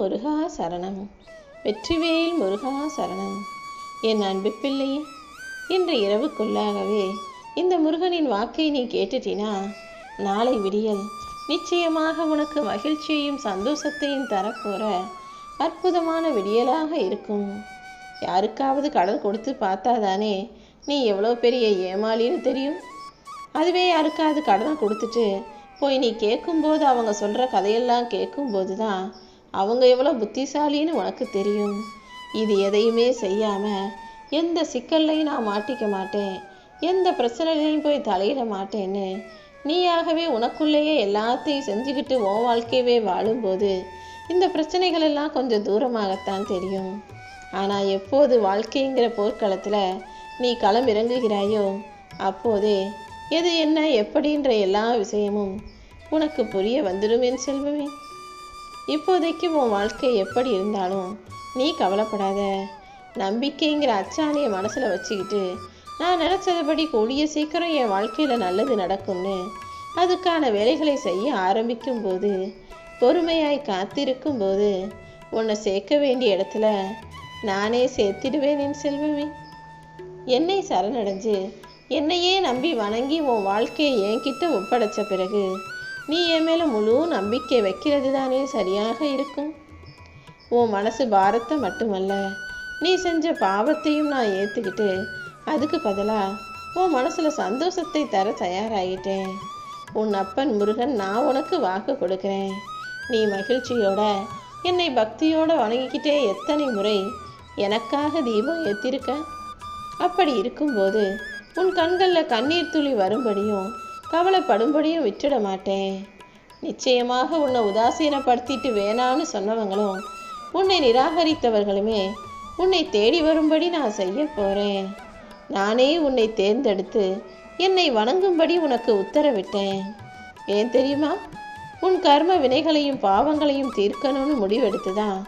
முருகா சரணம். வெற்றிவேல் முருகா சரணம். என் அன்பு பிள்ளையே இன்று இரவுக்குள்ளாகவே இந்த முருகனின் வாக்கை நீ கேட்டுட்டினா நாளை விடியல் நிச்சயமாக உனக்கு மகிழ்ச்சியையும் சந்தோஷத்தையும் தரப்போற அற்புதமான விடியலாக இருக்கும். யாருக்காவது கடன் கொடுத்து பார்த்தாதானே நீ எவ்வளோ பெரிய ஏமாளின்னு தெரியும்? அதுவே யாருக்காவது கடனை கொடுத்துட்டு போய் நீ கேட்கும்போது அவங்க சொல்கிற கதையெல்லாம் கேட்கும்போது தான் அவங்க எவ்வளோ புத்திசாலின்னு உனக்கு தெரியும். இது எதையுமே செய்யாமல் எந்த சிக்கல்லையும் நான் மாட்டிக்க மாட்டேன். எந்த பிரச்சனையிலையும் போய் தலையிட மாட்டேன்னு நீயாகவே உனக்குள்ளேயே எல்லாத்தையும் செஞ்சுக்கிட்டு உன் வாழ்க்கையவே வாழும்போது இந்த பிரச்சனைகள் எல்லாம் கொஞ்சம் தூரமாகத்தான் தெரியும். ஆனால் எப்போது வாழ்க்கைங்கிற போர்க்களத்தில் நீ களம் இறங்குகிறாயோ அப்போதே எது என்ன எப்படின்ற எல்லா விஷயமும் உனக்கு புரிய வந்துடும் என் செல்வமே. இப்போதைக்கு உன் வாழ்க்கை எப்படி இருந்தாலும் நீ கவலைப்படாத. நம்பிக்கைங்கிற அச்சாணியை மனசில் வச்சுக்கிட்டு நான் நினச்சதுபடி கூடிய சீக்கிரம் என் வாழ்க்கையில் நல்லது நடக்கும்னு அதுக்கான வேலைகளை செய்ய ஆரம்பிக்கும் போது பொறுமையாய் காத்திருக்கும் போது உன்னை சேர்க்க வேண்டிய இடத்துல நானே சேர்த்திடுவேன் என் செல்வமே. என்னை சரணடைஞ்சு என்னையே நம்பி வணங்கி உன் வாழ்க்கையை என்கிட்ட ஒப்படைச்ச பிறகு நீ என் மேலே முழு நம்பிக்கை வைக்கிறது தானே சரியாக இருக்கும்? உன் மனசு பாரத்தை மட்டுமல்ல நீ செஞ்ச பாவத்தையும் நான் ஏற்றுக்கிட்டு அதுக்கு பதிலாக உன் மனசில் சந்தோஷத்தை தர தயாராகிட்டேன் உன் அப்பன் முருகன் நான் உனக்கு வாக்கு கொடுக்குறேன். நீ மகிழ்ச்சியோட என்னை பக்தியோட வணங்கிக்கிட்டே எத்தனை முறை எனக்காக தீபம் ஏற்றிருக்க அப்படி இருக்கும்போது உன் கண்களில் கண்ணீர் துளி வரும்படியும் கவலைப்படும்படியும் விட்டுட மாட்டேன் நிச்சயமாக உன்னை உதாசீனப்படுத்திட்டு வேணான்னு சொன்னவங்களும் உன்னை நிராகரித்தவர்களுமே உன்னை தேடி வரும்படி நான் செய்ய போகிறேன் நானே உன்னை தேர்ந்தெடுத்து என்னை வணங்கும்படி உனக்கு உத்தரவிட்டேன். ஏன் தெரியுமா? உன் கர்ம வினைகளையும் பாவங்களையும் தீர்க்கணும்னு முடிவெடுத்துதான்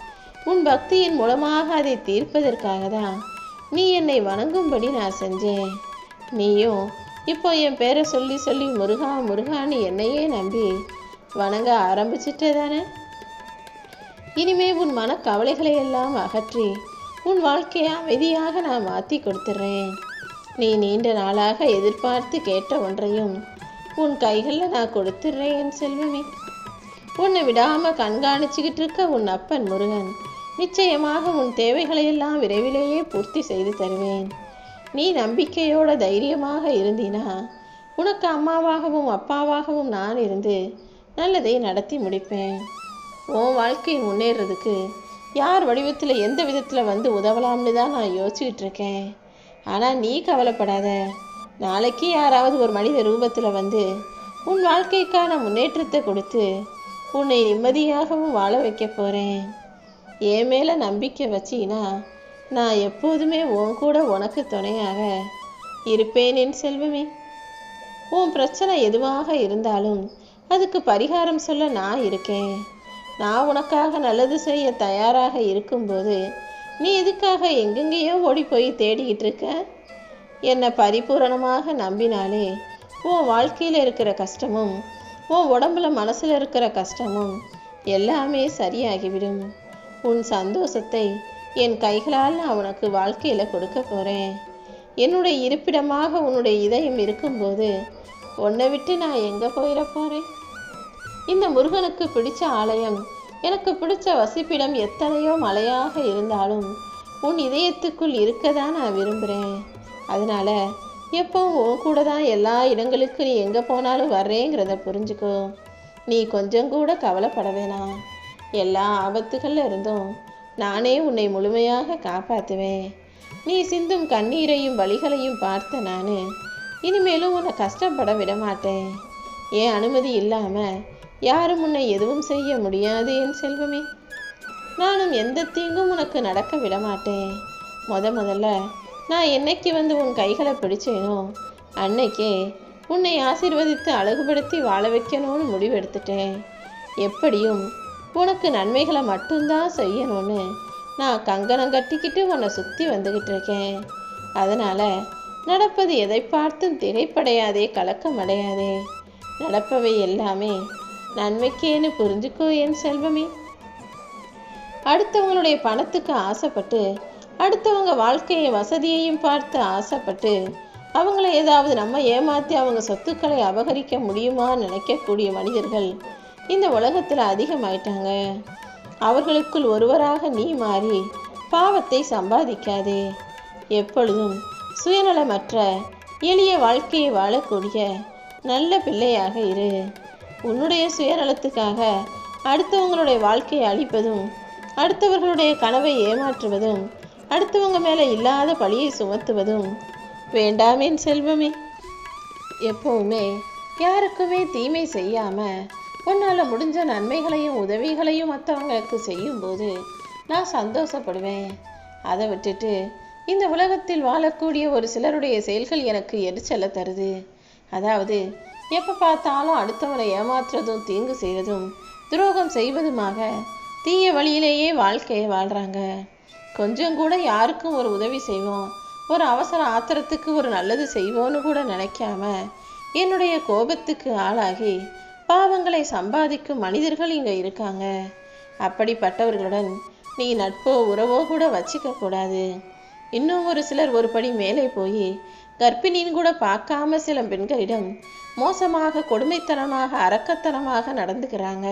உன் பக்தியின் மூலமாக அதை தீர்ப்பதற்காக தான் நீ என்னை வணங்கும்படி நான் செஞ்சேன். நீயும் இப்போ என் பேரை சொல்லி சொல்லி முருகா முருகான்னு என்னையே நம்பி வணங்க ஆரம்பிச்சிட்டே தானே இனிமே உன் மனக்கவலைகளை எல்லாம் அகற்றி உன் வாழ்க்கையை அமைதியாக நான் மாற்றி கொடுத்துட்றேன் நீ நீண்ட நாளாக எதிர்பார்த்து கேட்ட ஒன்றையும் உன் கைகளில் நான் கொடுத்துட்றேன் என் செல்வமே. உன்னை விடாமல் கண்காணிச்சுக்கிட்டு இருக்க உன் அப்பன் முருகன் நிச்சயமாக உன் தேவைகளையெல்லாம் விரைவிலேயே பூர்த்தி செய்து தருவேன். நீ நம்பிக்கையோட தைரியமாக இருந்தினா உனக்கு அம்மாவாகவும் அப்பாவாகவும் நான் இருந்து நல்லதை நடத்தி முடிப்பேன். உன் வாழ்க்கை முன்னேறதுக்கு யார் வடிவத்தில் எந்த விதத்தில் வந்து உதவலாம்னு தான் நான் யோசிச்சுக்கிட்டு இருக்கேன். ஆனால் நீ கவலைப்படாத. நாளைக்கு யாராவது ஒரு மனித ரூபத்தில் வந்து உன் வாழ்க்கைக்கான முன்னேற்றத்தை கொடுத்து உன்னை நிம்மதியாகவும் வாழ வைக்க போகிறேன் என் மேலே நம்பிக்கை வச்சினா நான் எப்போதுமே உன் கூட உனக்கு துணையாக இருப்பேன் என் செல்வமே. உன் பிரச்சனை எதுவாக இருந்தாலும் அதுக்கு பரிகாரம் சொல்ல நான் இருக்கேன். நான் உனக்காக நல்லது செய்ய தயாராக இருக்கும்போது நீ எதுக்காக எங்கெங்கேயோ ஓடி போய் தேடிக்கிட்டு இருக்க? என்னை பரிபூரணமாக நம்பினாலே உன் வாழ்க்கையில் இருக்கிற கஷ்டமும் உன் உடம்புல மனசில் இருக்கிற கஷ்டமும் எல்லாமே சரியாகிவிடும். உன் சந்தோஷத்தை என் கைகளால் நான் உனக்கு வாழ்க்கையில் கொடுக்க போகிறேன் என்னுடைய இருப்பிடமாக உன்னுடைய இதயம் இருக்கும்போது உன்னை விட்டு நான் எங்கே போயிட போகிறேன் இந்த முருகனுக்கு பிடிச்ச ஆலயம் எனக்கு பிடிச்ச வசிப்பிடம் எத்தனையோ மலையாக இருந்தாலும் உன் இதயத்துக்குள் இருக்க தான் நான் விரும்புகிறேன் அதனால எப்பவும் உன் கூட தான் எல்லா இடங்களுக்கு நீ எங்கே போனாலும் வர்றேங்கிறத புரிஞ்சுக்கோ. நீ கொஞ்சம் கூட கவலைப்பட வேணாம். எல்லா ஆபத்துகளில் இருந்தும் நானே உன்னை முழுமையாக காப்பாற்றுவேன். நீ சிந்தும் கண்ணீரையும் வழிகளையும் பார்த்த நான். இனிமேலும் உன்னை கஷ்டப்பட விடமாட்டேன். ஏன் அனுமதி இல்லாமல் யாரும் உன்னை எதுவும் செய்ய முடியாது என் செல்வமே. நானும் எந்த தீங்கும் உனக்கு நடக்க விடமாட்டேன். முத முதல்ல நான் என்னைக்கு வந்து உன் கைகளை பிடிச்சேனோ அன்னைக்கே உன்னை ஆசீர்வதித்து அழகுபடுத்தி வாழ வைக்கணும்னு முடிவெடுத்துட்டேன். எப்படியும் உனக்கு நன்மைகளை மட்டும்தான் செய்யணும்னு நான் கங்கணம் கட்டிக்கிட்டு உன்னை சுற்றி வந்துக்கிட்டு இருக்கேன். அதனால் நடப்பது எதை பார்த்தும் திகைப்படையாதே கலக்கம் அடையாதே நடப்பவை எல்லாமே நன்மைக்கேன்னு புரிஞ்சுக்கோ என் செல்வமே. அடுத்தவங்களுடைய பணத்துக்கு ஆசைப்பட்டு அடுத்தவங்க வாழ்க்கையை வசதியையும் பார்த்து ஆசைப்பட்டு அவங்கள ஏதாவது நம்ம ஏமாற்றி அவங்க சொத்துக்களை அபகரிக்க முடியுமா நினைக்கக்கூடிய மனிதர்கள் இந்த உலகத்தில் அதிகமாயிட்டாங்க. அவர்களுக்குள் ஒருவராக நீ மாறி பாவத்தை சம்பாதிக்காதே. எப்பொழுதும் சுயநலமற்ற எளிய வாழ்க்கையை வாழக்கூடிய நல்ல பிள்ளையாக இரு. உன்னுடைய சுயநலத்துக்காக அடுத்தவங்களுடைய வாழ்க்கையை அழிப்பதும் அடுத்தவர்களுடைய கனவை ஏமாற்றுவதும் அடுத்தவங்க மேலே இல்லாத பழியை சுமத்துவதும் வேண்டாமேன் செல்வமே. எப்பவுமே யாருக்குமே தீமை செய்யாமல் உன்னால் முடிஞ்ச நன்மைகளையும் உதவிகளையும் மற்றவங்களுக்கு செய்யும்போது நான் சந்தோஷப்படுவேன். அதை விட்டுட்டு இந்த உலகத்தில் வாழக்கூடிய ஒரு சிலருடைய செயல்கள் எனக்கு எரிச்சலை தருது. அதாவது எப்போ பார்த்தாலும் அடுத்தவனை ஏமாற்றுறதும் தீங்கு செய்வதும் துரோகம் செய்வதுமாக தீய வழியிலேயே வாழ்க்கையை வாழ்கிறாங்க கொஞ்சம் கூட யாருக்கும் ஒரு உதவி செய்வோம் ஒரு அவசர ஆத்திரத்துக்கு ஒரு நல்லது செய்வோன்னு கூட நினைக்காம என்னுடைய கோபத்துக்கு ஆளாகி பாவங்களை சம்பாதிக்கும் மனிதர்கள் இங்கே இருக்காங்க. அப்படிப்பட்டவர்களுடன் நீ நட்போ உறவோ கூட வச்சிக்க கூடாது. இன்னும் ஒரு சிலர் ஒரு படி மேலே போய் கர்ப்பிணின்னு கூட பார்க்காம சில பெண்களிடம் மோசமாக கொடுமைத்தனமாக அரக்கத்தனமாக நடந்துக்கிறாங்க.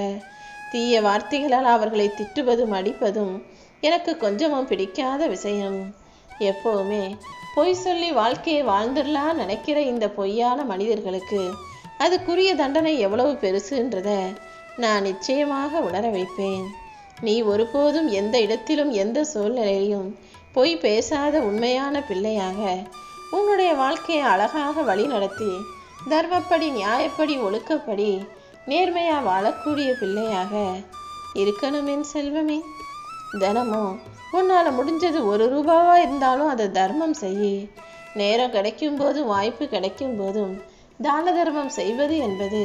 தீய வார்த்தைகளால் அவர்களை திட்டுவதும் அடிப்பதும் எனக்கு கொஞ்சமும் பிடிக்காத விஷயம். எப்போவுமே பொய் சொல்லி வாழ்க்கையை வாழ்ந்துடலாம் நினைக்கிற இந்த பொய்யான மனிதர்களுக்கு அதுக்குரிய தண்டனை எவ்வளவு பெருசுன்றத நான் நிச்சயமாக உணர வைப்பேன். நீ ஒருபோதும் எந்த இடத்திலும் எந்த சூழ்நிலையிலும் பொய் பேசாத உண்மையான பிள்ளையாக உன்னுடைய வாழ்க்கையை அழகாக வழிநடத்தி தர்மப்படி நியாயப்படி ஒழுக்கப்படி நேர்மையாக வாழக்கூடிய பிள்ளையாக இருக்கணும் என் செல்வமே. தினமும் உன்னால் முடிஞ்சது ஒரு ரூபாவாக இருந்தாலும் அதை தர்மம் செய் நேரம் கிடைக்கும் போதும் வாய்ப்பு கிடைக்கும் போதும் தான தர்மம் செய்வது என்பது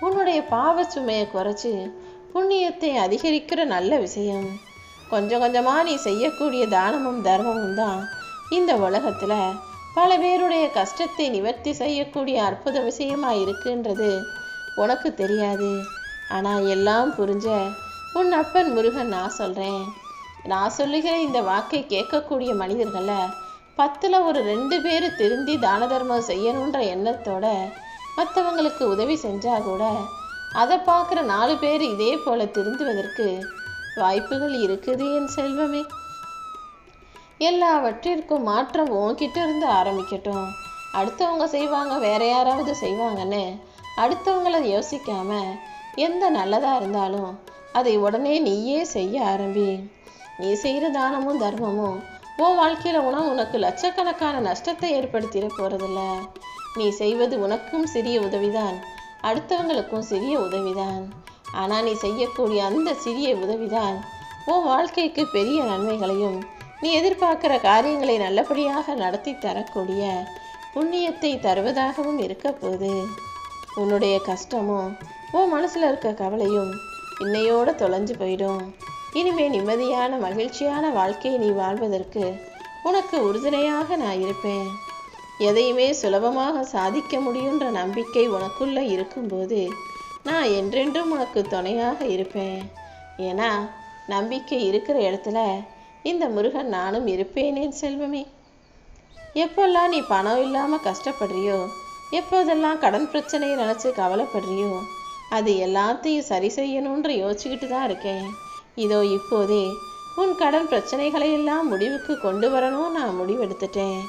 உன்னுடைய பாவ சுமையை குறைச்சி புண்ணியத்தை அதிகரிக்கிற நல்ல விஷயம். கொஞ்சம் கொஞ்சமாக நீ செய்யக்கூடிய தானமும் தர்மமும் தான் இந்த உலகத்தில் பல பேருடைய கஷ்டத்தை நிவர்த்தி செய்யக்கூடிய அற்புத விஷயமா இருக்குன்றது உனக்கு தெரியாது. ஆனால் எல்லாம் புரிஞ்ச உன் அப்பன் முருகன் நான் சொல்கிறேன் நான் சொல்லுகிற இந்த வாக்கை கேட்கக்கூடிய மனிதர்களை பத்தில் ஒரு ரெண்டு பேர் திருந்தி தான தர்மம் செய்யணுன்ற எண்ணத்தோட மற்றவங்களுக்கு உதவி செஞ்சால் கூட அதை பார்க்குற நாலு பேர் இதே போல திருந்துவதற்கு வாய்ப்புகள் இருக்குது என் செல்வமே. எல்லாவற்றிற்கும் மாற்றம் உன்கிட்ட இருந்து ஆரம்பிக்கட்டும். அடுத்தவங்க செய்வாங்க வேற யாராவது செய்வாங்கன்னு அடுத்தவங்கள யோசிக்காம எந்த நல்லதாக இருந்தாலும் அதை உடனே நீயே செய்ய ஆரம்பி. நீ செய்கிற தானமும் தர்மமும் உன் வாழ்க்கையில் உணவு உனக்கு லட்சக்கணக்கான நஷ்டத்தை ஏற்படுத்திட போகிறதில்ல நீ செய்வது உனக்கும் சிறிய உதவிதான் அடுத்தவங்களுக்கும் சிறிய உதவிதான். ஆனால் நீ செய்யக்கூடிய அந்த சிறிய உதவிதான் உன் வாழ்க்கைக்கு பெரிய நன்மைகளையும் நீ எதிர்பார்க்கிற காரியங்களை நல்லபடியாக நடத்தி தரக்கூடிய புண்ணியத்தை தருவதாகவும் இருக்க போகுது. உன்னுடைய கஷ்டமும் உன் மனசில் இருக்க கவலையும் இன்னையோட தொலைஞ்சு போயிடும். இனிமே நிம்மதியான மகிழ்ச்சியான வாழ்க்கையை நீ வாழ்வதற்கு உனக்கு உறுதுணையாக நான் இருப்பேன். எதையுமே சுலபமாக சாதிக்க முடியுன்ற நம்பிக்கை உனக்குள்ள இருக்கும்போது நான் என்றென்றும் உனக்கு துணையாக இருப்பேன். ஏன்னா நம்பிக்கை இருக்கிற இடத்துல இந்த முருகன் நானும் இருப்பேனே செல்வமே. எப்போல்லாம் நீ பணம் இல்லாமல் கஷ்டப்படுறியோ எப்போதெல்லாம் கடன் பிரச்சனையை நினச்சி கவலைப்படுறியோ அது எல்லாத்தையும் சரி செய்யணுன்ற யோசிச்சுக்கிட்டு தான் இருக்கேன். இதோ இப்போதே உன் கடன் பிரச்சனைகளை எல்லாம் முடிவுக்கு கொண்டு வரணும். நான் முடிவெடுத்துட்டேன்.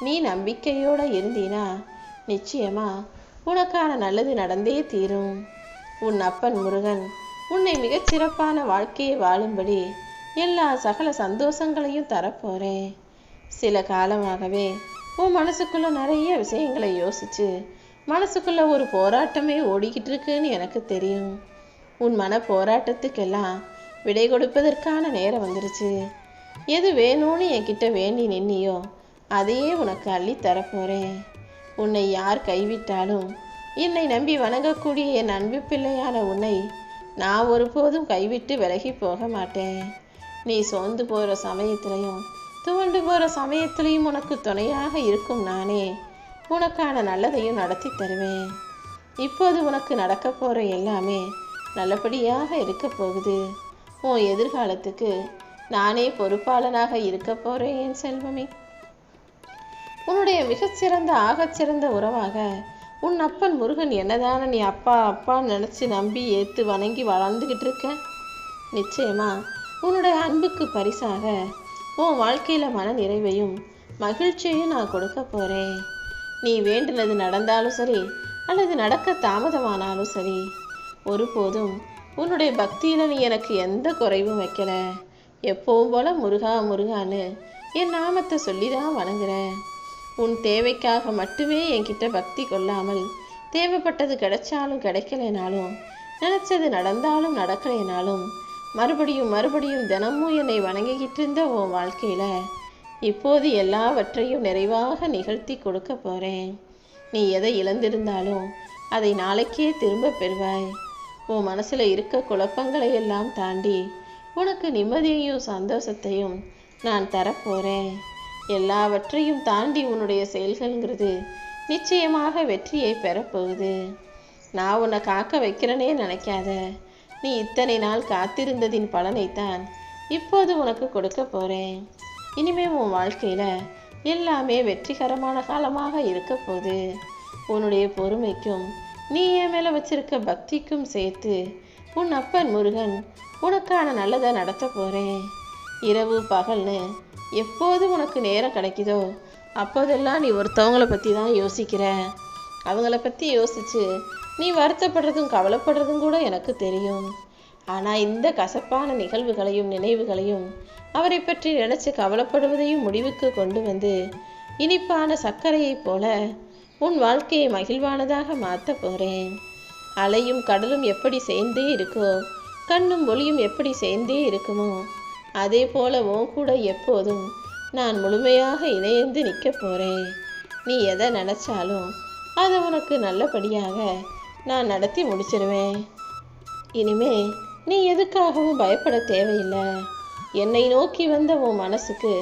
நீ நம்பிக்கையோட இருந்தீனா நிச்சயமா உனக்கான நல்லது நடந்தே தீரும். உன் அப்பன் முருகன் உன்னை மிகச் சிறப்பான வாழ்க்கையை வாழும்படி எல்லா சகல சந்தோஷங்களையும் தரப்போறேன் சில காலமாகவே உன் மனசுக்குள்ள நிறைய விஷயங்களை யோசிச்சு மனசுக்குள்ள ஒரு போராட்டமே ஓடிக்கிட்டு இருக்குன்னு எனக்கு தெரியும். உன் மன போராட்டத்துக்கெல்லாம் விடை கொடுப்பதற்கான நேரம் வந்துருச்சு. எது வேணும்னு என்கிட்ட வேண்டி நின்னியோ அதையே உனக்கு அள்ளி தரப்போறேன். உன்னை யார் கைவிட்டாலும் என்னை நம்பி வணங்கக்கூடிய என் அன்பு பிள்ளையான உன்னை நான் ஒருபோதும் கைவிட்டு விலகி போக மாட்டேன். நீ சோர்ந்து போகிற சமயத்திலையும் துவண்டு போகிற சமயத்திலையும் உனக்கு துணையாக இருக்கும் நானே உனக்கான நல்லதையும் நடத்தி தருவேன். இப்போது உனக்கு நடக்க போகிற எல்லாமே நல்லபடியாக இருக்க போகுது. உன் எதிர்காலத்துக்கு நானே பொறுப்பாளனாக இருக்க போறேன் என் செல்வமே. உன்னுடைய மிகச்சிறந்த ஆகச்சிறந்த உறவாக உன் அப்பன் முருகன் என்னதான நீ அப்பா அப்பான்னு நினச்சி நம்பி ஏற்று வணங்கி வளர்ந்துக்கிட்டு இருக்க? நிச்சயமா உன்னுடைய அன்புக்கு பரிசாக உன் வாழ்க்கையில் மன நிறைவையும் மகிழ்ச்சியையும் நான் கொடுக்க போகிறேன் நீ வேண்டினது நடந்தாலும் சரி அல்லது நடக்க தாமதமானாலும் சரி ஒருபோதும் உன்னுடைய பக்தியில் நீ எனக்கு எந்த குறைவும் வைக்கல. எப்பவும் போல முருகா முருகான்னு என் நாமத்தை சொல்லி தான் வணங்குறேன் உன் தேவைக்காக மட்டுமே என்கிட்ட பக்தி கொள்ளாமல் தேவைப்பட்டது கிடைச்சாலும் கிடைக்கலைனாலும் நினச்சது நடந்தாலும் நடக்கலைனாலும் மறுபடியும் மறுபடியும் தினமும் என்னை வணங்கிக்கிட்டு இருந்த உன் வாழ்க்கையில் இப்போது எல்லாவற்றையும் நிறைவாக நிகழ்த்தி கொடுக்க போகிறேன் நீ எதை இழந்திருந்தாலும் அதை நாளைக்கே திரும்ப பெறுவாய். உன் மனசில் இருக்க குழப்பங்களை எல்லாம் தாண்டி உனக்கு நிம்மதியையும் சந்தோஷத்தையும் நான் தரப்போகிறேன் எல்லாவற்றையும் தாண்டி உன்னுடைய செயல்கள்ங்கிறது நிச்சயமாக வெற்றியை பெறப்போகுது. நான் உன்னை காக்க வைக்கிறேனே நினைக்காத. நீ இத்தனை நாள் காத்திருந்ததின் பலனைத்தான் இப்போது உனக்கு கொடுக்க போகிறேன் இனிமே உன் வாழ்க்கையில் எல்லாமே வெற்றிகரமான காலமாக இருக்க போகுது. உன்னுடைய பொறுமைக்கும் நீ என் மேலே வச்சிருக்க பக்திக்கும் சேர்த்து உன் அப்பன் முருகன் உனக்கான நல்லதை நடத்த போகிறேன் இரவு பகல்னு எப்போது உனக்கு நேரம் கிடைக்குதோ அப்போதெல்லாம் நீ ஒருத்தவங்கள பற்றி தான் யோசிக்கிற. அவங்கள பற்றி யோசிச்சு நீ வருத்தப்படுறதும் கவலைப்படுறதும் கூட எனக்கு தெரியும். ஆனால் இந்த கசப்பான நிகழ்வுகளையும் நினைவுகளையும் அவரை பற்றி நினச்சி கவலைப்படுவதையும் முடிவுக்கு கொண்டு வந்து இனிப்பான சர்க்கரையைப் போல உன் வாழ்க்கையை மகிழ்வானதாக மாற்ற போகிறேன் அலையும் கடலும் எப்படி சேர்ந்தே இருக்கோ கண்ணும் ஒளியும் எப்படி சேர்ந்தே இருக்குமோ அதே போல உன் கூட எப்போதும் நான் முழுமையாக இணைந்து நிற்க போகிறேன் நீ எதை நினச்சாலும் அதை உனக்கு நல்லபடியாக நான் நடத்தி முடிச்சிருவேன். இனிமே நீ எதுக்காகவும் பயப்பட தேவையில்லை. என்னை நோக்கி வந்த உன் மனசுக்கு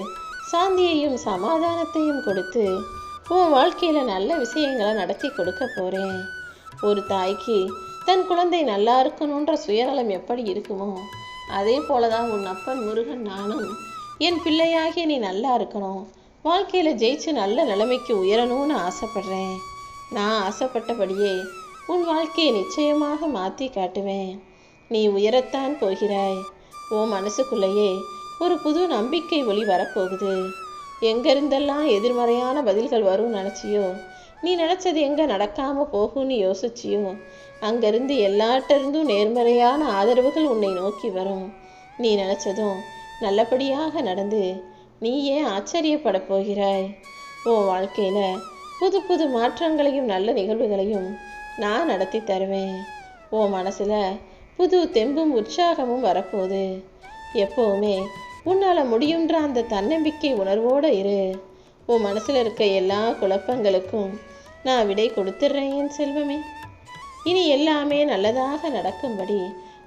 சாந்தியையும் சமாதானத்தையும் கொடுத்து உன் வாழ்க்கையில் நல்ல விஷயங்களை நடத்தி கொடுக்க போகிறேன் ஒரு தாய்க்கு தன் குழந்தை நல்லா இருக்கணுன்ற சுயநலம் எப்படி இருக்குமோ அதே போல தான் உன் அப்பன் முருகன் நானும். என் பிள்ளையாகிய நீ நல்லா இருக்கணும். வாழ்க்கையில் ஜெயிச்சு நல்ல நிலைமைக்கு உயரணும்னு ஆசைப்படுறேன். நான் ஆசைப்பட்டபடியே உன் வாழ்க்கையை நிச்சயமாக மாற்றி காட்டுவேன். நீ உயரத்தான் போகிறாய். உன் மனசுக்குள்ளேயே ஒரு புது நம்பிக்கை ஒளி வரப்போகுது. எங்கேருந்தெல்லாம் எதிர்மறையான பதில்கள் வரும் நினச்சியோ? நீ நினச்சது எங்கே நடக்காமல் போகும்னு யோசிச்சியோ? அங்கேருந்து எல்லாட்டிருந்தும் நேர்மறையான ஆதரவுகள் உன்னை நோக்கி வரும். நீ நினச்சதும் நல்லபடியாக நடந்து நீ ஏன் ஆச்சரியப்பட போகிறாய்? உன் வாழ்க்கையில் புது புது மாற்றங்களையும் நல்ல நிகழ்வுகளையும் நான் நடத்தி தருவேன். உன் மனசில் புது தெம்பும் உற்சாகமும் வரப்போகுது. எப்போவுமே உன்னால் முடியுன்ற அந்த தன்னம்பிக்கை உணர்வோடு இரு. உன் மனசில் இருக்க எல்லா குழப்பங்களுக்கும் நான் விடை கொடுத்துட்றேன் என் செல்வமே. இனி எல்லாமே நல்லதாக நடக்கும்படி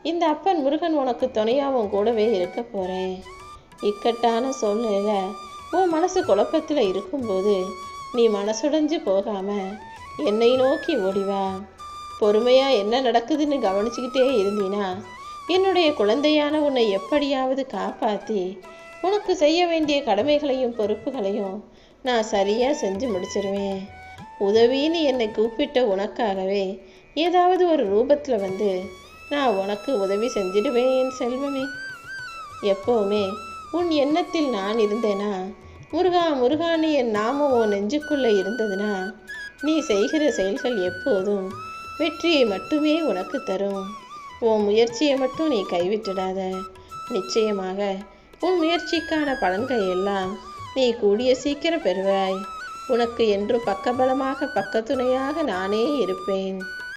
இந்த அப்பன் முருகன் உனக்கு துணையாகவும் கூடவே இருக்க போகிறேன் இக்கட்டான சூழ்நிலையில் உன் மனசு குழப்பத்தில் இருக்கும்போது நீ மனசுடைஞ்சு போகாமல் என்னை நோக்கி ஓடிவா பொறுமையாக என்ன நடக்குதுன்னு கவனிச்சுக்கிட்டே இருந்தீனா என்னுடைய குழந்தையான உன்னை எப்படியாவது காப்பாற்றி உனக்கு செய்ய வேண்டிய கடமைகளையும் பொறுப்புகளையும் நான் சரியாக செஞ்சு முடிச்சிருவேன். உதவின்னு என்னை கூப்பிட்ட உனக்காகவே ஏதாவது ஒரு ரூபத்தில் வந்து நான் உனக்கு உதவி செஞ்சிடுவேன் என் செல்வமே. எப்போவுமே உன் எண்ணத்தில் நான் இருந்தேனா முருகா முருகான்னு என் நாமம் உன் நெஞ்சுக்குள்ளே இருந்ததுன்னா நீ செய்கிற செயல்கள் எப்போதும் வெற்றியை மட்டுமே உனக்கு தரும். உன் முயற்சியை மட்டும் நீ கைவிட்டுடாத. நிச்சயமாக உன் முயற்சிக்கான பலன்கள் எல்லாம் நீ கூடிய சீக்கிரம் பெறுவாய். உனக்கு என்றும் பக்கபலமாக பக்கத்துணையாக நானே இருப்பேன்.